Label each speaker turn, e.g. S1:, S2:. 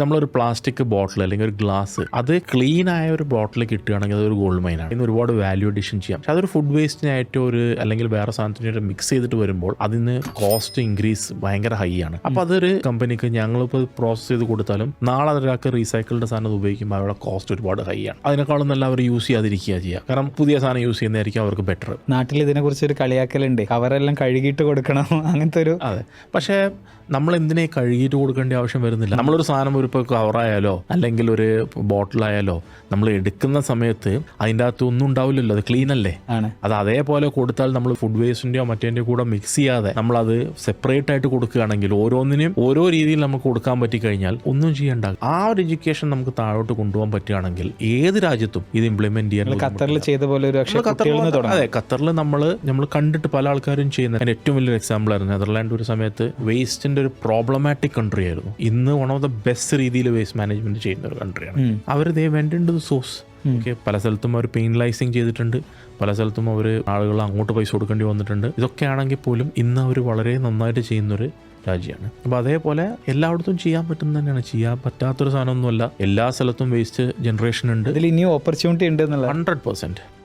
S1: നമ്മളൊരു plastic bottle അല്ലെങ്കിൽ ഒരു ഗ്ലാസ് അത് ക്ലീൻ ആയ ഒരു ബോട്ടിൽ കിട്ടുകയാണെങ്കിൽ അതൊരു ഗോൾഡ് മൈനാണ് ഇന്ന് ഒരുപാട് വാല്യൂ അഡീഷൻ ചെയ്യാം. പക്ഷെ അതൊരു ഫുഡ് വേസ്റ്റിനായിട്ട് ഒരു അല്ലെങ്കിൽ വേറെ സാധനത്തിനായിട്ട് മിക്സ് ചെയ്തിട്ട് വരുമ്പോൾ അതിന് കോസ്റ്റ് ഇൻക്രീസ് ഭയങ്കര ഹൈ ആണ്. അപ്പോൾ അതൊരു കമ്പനിക്ക് ഞങ്ങളിപ്പോൾ പ്രോസസ്സ് ചെയ്ത് കൊടുത്താലും നാളെ അതൊരാൾക്ക് റീസൈക്കിൾഡ് സാധനം ഉപയോഗിക്കുമ്പോൾ അവരുടെ കോസ്റ്റ് ഒരുപാട് ഹൈ ആണ്. അതിനേക്കാളും നല്ല അവർ യൂസ് ചെയ്യാതിരിക്കുക ചെയ്യുക. കാരണം പുതിയ സാധനം യൂസ് ചെയ്യുന്നതായിരിക്കും അവർക്ക് ബെറ്റർ
S2: നാട്ടിൽ ഇതിനെക്കുറിച്ച് ഒരു കളിയാക്കലുണ്ട്. അവരെല്ലാം കഴുകിയിട്ട് കൊടുക്കണം. അങ്ങനത്തെ ഒരു
S1: അതെ. പക്ഷേ നമ്മൾ എന്തിനെ കഴുകിയിട്ട് കൊടുക്കേണ്ട ആവശ്യം വരുന്നില്ല? നമ്മളൊരു സാധനം ഒരു ഇപ്പോൾ കവറായാലോ അല്ലെങ്കിൽ ഒരു ബോട്ടിലായാലോ നമ്മൾ എടുക്കുന്ന സമയത്ത് അതിന്റെ അകത്ത് ഒന്നും ഉണ്ടാവില്ലല്ലോ അത് ക്ലീൻ അല്ലേ? അത് അതേപോലെ കൊടുത്താൽ നമ്മൾ ഫുഡ് വേസ്റ്റിന്റെയോ മറ്റേന്റെ കൂടെ മിക്സ് ചെയ്യാതെ നമ്മളത് സെപ്പറേറ്റ് ആയിട്ട് കൊടുക്കുകയാണെങ്കിൽ ഓരോന്നിനും ഓരോ രീതിയിൽ നമുക്ക് കൊടുക്കാൻ പറ്റി കഴിഞ്ഞാൽ ഒന്നും ചെയ്യേണ്ട. ആ ഒരു എഡ്യൂക്കേഷൻ നമുക്ക് താഴോട്ട് കൊണ്ടുപോകാൻ പറ്റുകയാണെങ്കിൽ ഏത് രാജ്യത്തും ഇത് ഇംപ്ലിമെന്റ് ചെയ്യാൻ
S2: ഖത്തറിൽ ചെയ്ത പോലെ ഒരു
S1: അതെ ഖത്തറിൽ നമ്മൾ നമ്മൾ കണ്ടിട്ട് പല ആൾക്കാരും ചെയ്യുന്ന അതിന് ഏറ്റവും വലിയൊരു എക്സാമ്പിൾ ആയിരുന്നു. നെതർലാൻഡ് ഒരു സമയത്ത് വേസ്റ്റിന്റെ ഒരു പ്രോബ്ലമാറ്റിക് കൺട്രി ആയിരുന്നു. ഇന്ന് വൺ ഓഫ് ദ ബെസ്റ്റ് രീതിയിൽ വേസ്റ്റ് മാനേജ്മെന്റ് ചെയ്യുന്ന ഒരു കൺട്രിയാണ് അവർ they went into source okay പല സ്ഥലത്തും അവർ പെയിൻലൈസിങ് ചെയ്തിട്ടുണ്ട്. പല സ്ഥലത്തും അവർ ആളുകൾ അങ്ങോട്ട് പൈസ കൊടുക്കേണ്ടി വന്നിട്ടുണ്ട്. ഇതൊക്കെ ആണെങ്കിൽ പോലും ഇന്ന് അവർ വളരെ നന്നായിട്ട് ചെയ്യുന്നൊരു രാജ്യമാണ്. അപ്പോൾ അതേപോലെ എല്ലായിടത്തും ചെയ്യാൻ പറ്റുന്ന തന്നെയാണ്. ചെയ്യാൻ പറ്റാത്തൊരു സാധനമൊന്നുമല്ല. എല്ലാ സ്ഥലത്തും വേസ്റ്റ് ജനറേഷൻ ഉണ്ട്.
S2: ഇതിൽ ഇനിയും ഓപ്പർച്യൂണിറ്റി ഉണ്ട് എന്നുള്ള
S1: ഹൺഡ്രഡ് പെർസെന്റ്